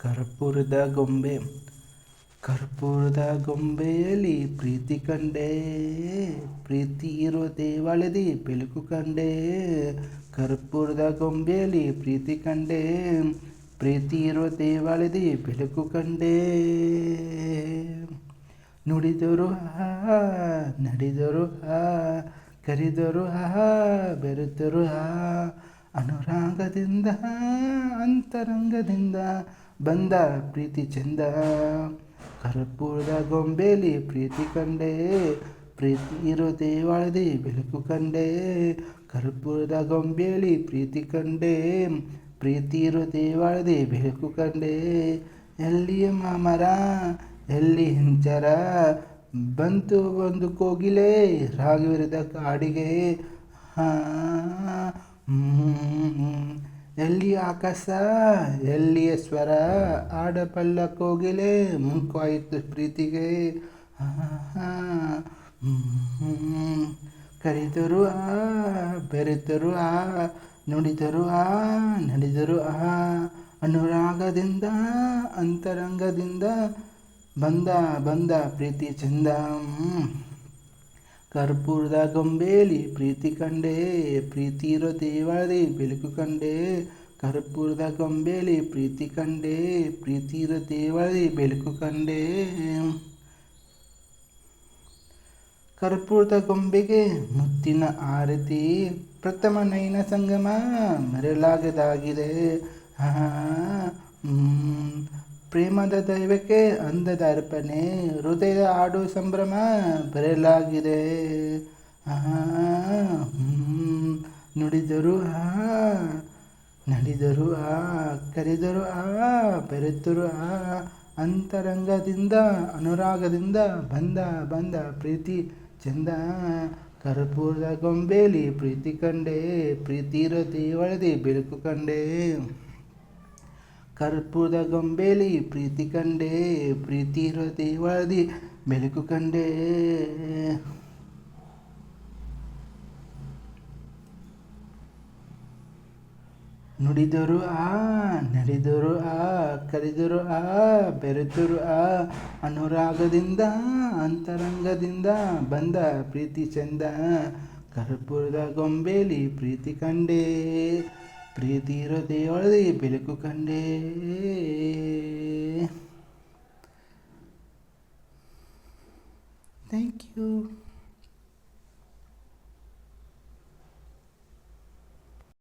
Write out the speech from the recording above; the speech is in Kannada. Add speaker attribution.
Speaker 1: ಕರ್ಪೂರದ ಗೊಂಬೆ, ಕರ್ಪೂರದ ಗೊಂಬೆಯಲ್ಲಿ ಪ್ರೀತಿ ಕಂಡೆ, ಪ್ರೀತಿ ಇರೋ ದೇವಾಲಯದಿ ಬೆಳಕು ಕಂಡೆ, ಕರ್ಪೂರದ ಗೊಂಬೆಯಲ್ಲಿ ಪ್ರೀತಿ ಕಂಡೆ, ಪ್ರೀತಿ ಇರೋ ದೇವಾಲಯದಿ ಬೆಳಕು ಕಂಡೆ. ನುಡಿದರು ಹಾ, ನಡೆದರು ಹಾ, ಕರಿದರು ಹಾ, ಬೆರೆತರು ಹಾ ಅನುರಾಗದಿಂದ, ಅಂತರಂಗದಿಂದ ಬಂದ ಪ್ರೀತಿ ಚಂದ. ಕರ್ಪೂರದ ಗೊಂಬೆಲಿ ಪ್ರೀತಿ ಕಂಡೆ, ಪ್ರೀತಿ ಇರೋ ದೇವಾಳದಿ ಬೆಳಕು ಕಂಡೆ. ಕರ್ಪೂರದ ಗೊಂಬೆಲಿ ಪ್ರೀತಿ ಕಂಡೆ, ಪ್ರೀತಿ ಇರೋ ದೇವಾಳದಿ ಬೆಳಕು ಕಂಡೆ. ಎಲ್ಲಿಯ ಮಾಮರ, ಎಲ್ಲಿ ಹಿಂಚರ, ಬಂತು ಒಂದು ಕೋಗಿಲೆ, ರಾಗವಿರದ ಕಾಡಿಗೆ. ಹಾ. ಎಲ್ಲಿ ಆಕಾಶ ಎಲ್ಲಿಯ ಸ್ವರ? ಆಡಬಲ್ಲ ಕೋಗಿಲೆ, ಮುಂಕಾಯಿತು ಪ್ರೀತಿಗೆ. ಕರೆದರು ಆ, ಬೆರೆತರು ಆ, ನುಡಿದರು ಆ, ನಡೆದರು ಆ. ಅನುರಾಗದಿಂದ, ಅಂತರಂಗದಿಂದ ಬಂದ ಬಂದ ಪ್ರೀತಿ ಚಂದ. ಕರ್ಪೂರದ ಗೊಂಬೆಲಿ ಪ್ರೀತಿ ಕಂಡೆ ಪ್ರೀತಿ ಇರೋ ದೇವಾಳದಿ ಬೆಳಕು ಕಂಡೆ ಕರ್ಪೂರದ ಗೊಂಬೆಲಿ ಪ್ರೀತಿ ಕಂಡೆ ಪ್ರೀತಿ ಇರೋ ದೇವಾಳದಿ ಬೆಳಕು ಕಂಡೆ ಕರ್ಪೂರದ ಗೊಂಬೆಗೆ ಮುತ್ತಿನ ಆರತಿ ಪ್ರಥಮ ನಯನ ಸಂಗಮ ಮರೆಯಲಾಗದಾಗಿದೆ. ಪ್ರೇಮದ ದೈವಕ್ಕೆ ಅಂದದ ಅರ್ಪಣೆ, ಹೃದಯದ ಆಡು ಸಂಭ್ರಮ ಬರೆಯಲಾಗಿದೆ. ನುಡಿದರು ಆ ನಡೆದರು ಆ ಕರೆದರು ಆ ಬೆರೆತರು ಆ ಅಂತರಂಗದಿಂದ, ಅನುರಾಗದಿಂದ ಬಂದ ಬಂದ ಪ್ರೀತಿ ಚಂದ ಕರ್ಪೂರದ ಗೊಂಬೆಲಿ ಪ್ರೀತಿ ಕಂಡೆ ಪ್ರೀತಿ ಇರೋ ಒಳದಿ ಬೆಳಕು ಕಂಡೆ ಕರ್ಪೂರದ ಗೊಂಬೆಲಿ ಪ್ರೀತಿ ಕಂಡೆ, ಪ್ರೀತಿ ದೇವಳದಿ ಬೆಳಕು ಕಂಡೆ. ನುಡಿದರು ಆ ನಡೆದರು ಆ, ಕರೆದರು ಆ, ಬೆರೆತರು ಆ, ಅನುರಾಗದಿಂದ, ಅಂತರಂಗದಿಂದ ಬಂದ ಪ್ರೀತಿ ಚಂದ. ಕರ್ಪೂರದ ಗೊಂಬೆಲಿ ಪ್ರೀತಿ ಕಂಡೆ. ಪ್ರೀತಿ ಇರೋ ದೇವಳದಿ ಬೆಳಕು ಕಂಡೆ